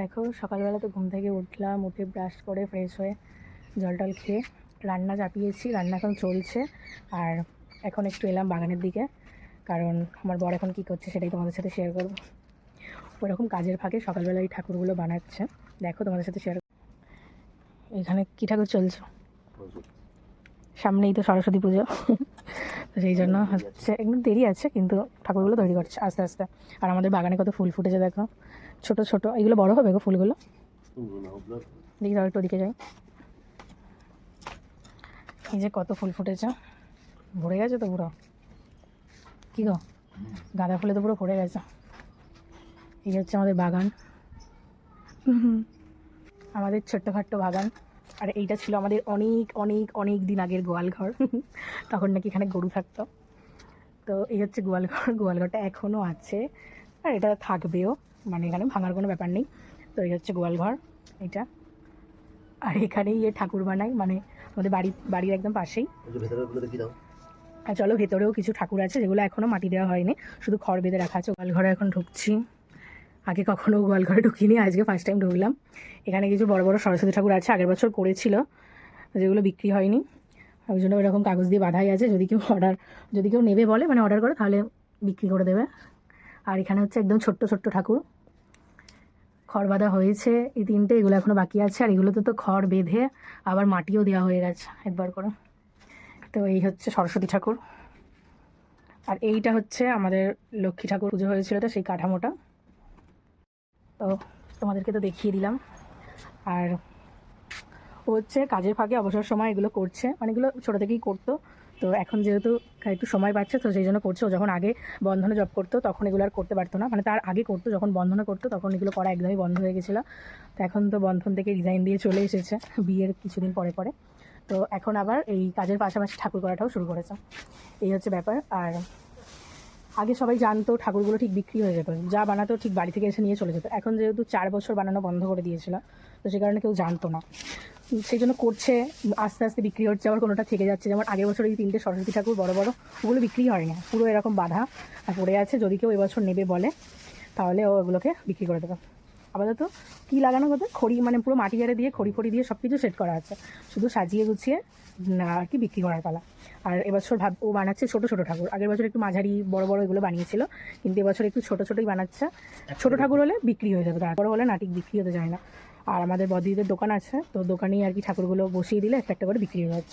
দেখো সকালবেলা তো ঘুম থেকে উঠলাম উঠে ব্রাশ করে ফ্রেশ হয়ে জল টল খেয়ে রান্না চাপিয়েছি রান্না এখন চলছে। আর এখন একটু এলাম বাগানের দিকে কারণ আমার বর এখন কী করছে সেটাই তোমাদের সাথে শেয়ার করব। ওরকম কাজের ফাঁকে সকালবেলা এই ঠাকুরগুলো বানাচ্ছে। দেখো তোমাদের সাথে শেয়ার এখানে কী ঠাকুর চলছে? সামনেই তো সরস্বতী পুজো। তো সেই জন্য হচ্ছে একটু দেরি আছে, কিন্তু ঠাকুরগুলো তৈরি করছে আস্তে আস্তে। আর আমাদের বাগানে কত ফুল ফুটেছে, দেখো। ছোট ছোট। এগুলো বড় হবে গো ফুলগুলো? দেখি তাহলে একটু ওদিকে যাই। এই যে কত ফুল ফুটেছে। ভরে গেছে তো পুরো? কী গো? গাঁদা ফুলে তো পুরো ভরে গেছে। এই হচ্ছে আমাদের বাগান। আমাদের ছোট্টখাট্ট বাগান। আর এইটা ছিল আমাদের অনেক অনেক অনেক দিন আগের গোয়াল ঘর তখন নাকি এখানে গরু থাকতো। তো এই হচ্ছে গোয়াল ঘর গোয়াল ঘরটা এখনও আছে। আর এটা থাকবেও মানে এখানে ভাঙার কোনো ব্যাপার নেই। তো এই হচ্ছে গোয়াল ঘর এটা। আর এখানেই এ ঠাকুর বানাই মানে আমাদের বাড়ি বাড়ির একদম পাশেই। আর চলো ভেতরেও কিছু ঠাকুর আছে যেগুলো এখনও মাটি দেওয়া হয়নি। শুধু খড় বেঁধে রাখা আছে গোয়াল ঘরে এখন ঢুকছি। আগে কখনো গোয়াল ঘরে ঢুকিনি, আজকে ফার্স্ট টাইম ঢুকলাম। এখানে কিছু বড় বড় সরস্বতী ঠাকুর আছে, আগের বছর করেছিল, যেগুলো বিক্রি হয়নি। ওই জন্য এরকম কাগজ দিয়ে বাঁধাই আছে, যদি কেউ অর্ডার যদি কেউ নেবে বলে মানে অর্ডার করে, তাহলে বিক্রি করে দেবে। আর এখানে হচ্ছে একদম ছোট্ট ছোট্ট ঠাকুর। খড় বাঁধা হয়েছে, এই তিনটে, এগুলো এখনও বাকি আছে, আর এগুলোতে তো খড় বেঁধে আবার মাটিও দেওয়া হয়ে গেছে, একবার করে। তো এই হচ্ছে সরস্বতী ঠাকুর। আর এইটা হচ্ছে আমাদের লক্ষ্মী ঠাকুর, পুজো হয়েছিল তো সেই কাঠামোটা। তো তোমাদেরকে তো দেখিয়ে দিলাম। আর ও হচ্ছে কাজের ফাঁকে অবসর সময় এগুলো করছে। অনেকগুলো ছোটো থেকেই করতো। তো এখন যেহেতু একটু সময় পাচ্ছে, তো সেই জন্য করছে। ও যখন আগে বন্ধনে জব করতো, তখন এগুলো আর করতে পারতো না। মানে তার আগে করতো, যখন বন্ধনে করতো, তখন এগুলো করা একদমই বন্ধ হয়ে গেছিল। তো এখন তো বন্ধন থেকে রিজাইন দিয়ে চলে এসেছে, বিয়ের কিছুদিন পরে পরে। তো এখন আবার এই কাজের পাশাপাশি ঠাকুর করাটাও শুরু করেছে। এই হচ্ছে ব্যাপার। আর আগে সবাই জানতো ঠাকুরগুলো ঠিক বিক্রি হয়ে যেত, যা বানাতো ঠিক বাড়ি থেকে এসে নিয়ে চলে যেত। এখন যেহেতু চার বছর বানানো বন্ধ করে দিয়েছিল, তো সে কারণে কেউ জানতো না। সেই জন্য করছে, আস্তে আস্তে বিক্রি হচ্ছে, আবার কোনোটা থেকে যাচ্ছে। যেমন আগের বছর এই তিনটে সরস্বতী ঠাকুর বড় বড়, ওগুলো বিক্রি হয় না। পুরো এরকম বাধা পড়ে আছে, যদি কেউ এবছর নেবে বলে, তাহলে ও ওগুলোকে বিক্রি করে দেবে। আপাতত কী লাগানো কথা? খড়ি মানে পুরো মাটি ঝাড়ে দিয়ে খড়ি খড়ি দিয়ে সব কিছু সেট করা আছে। শুধু সাজিয়ে গুছিয়ে আর কি বিক্রি করার পালা। আর এবছর ভাব ও বানাচ্ছে ছোটো ছোটো ঠাকুর। আগের বছর একটু মাঝারি বড় বড় এগুলো বানিয়েছিল কিন্তু এবছর একটু ছোটো ছোটোই বানাচ্ছে। ছোটো ঠাকুর হলে বিক্রি হয়ে যাবে তারপরে হলে নাটিক বিক্রি হতে যায় না। আর আমাদের বদিদের দোকান আছে তো দোকানেই আর কি ঠাকুরগুলো বসিয়ে দিলে একটা একটা করে বিক্রি হয়ে যাচ্ছে।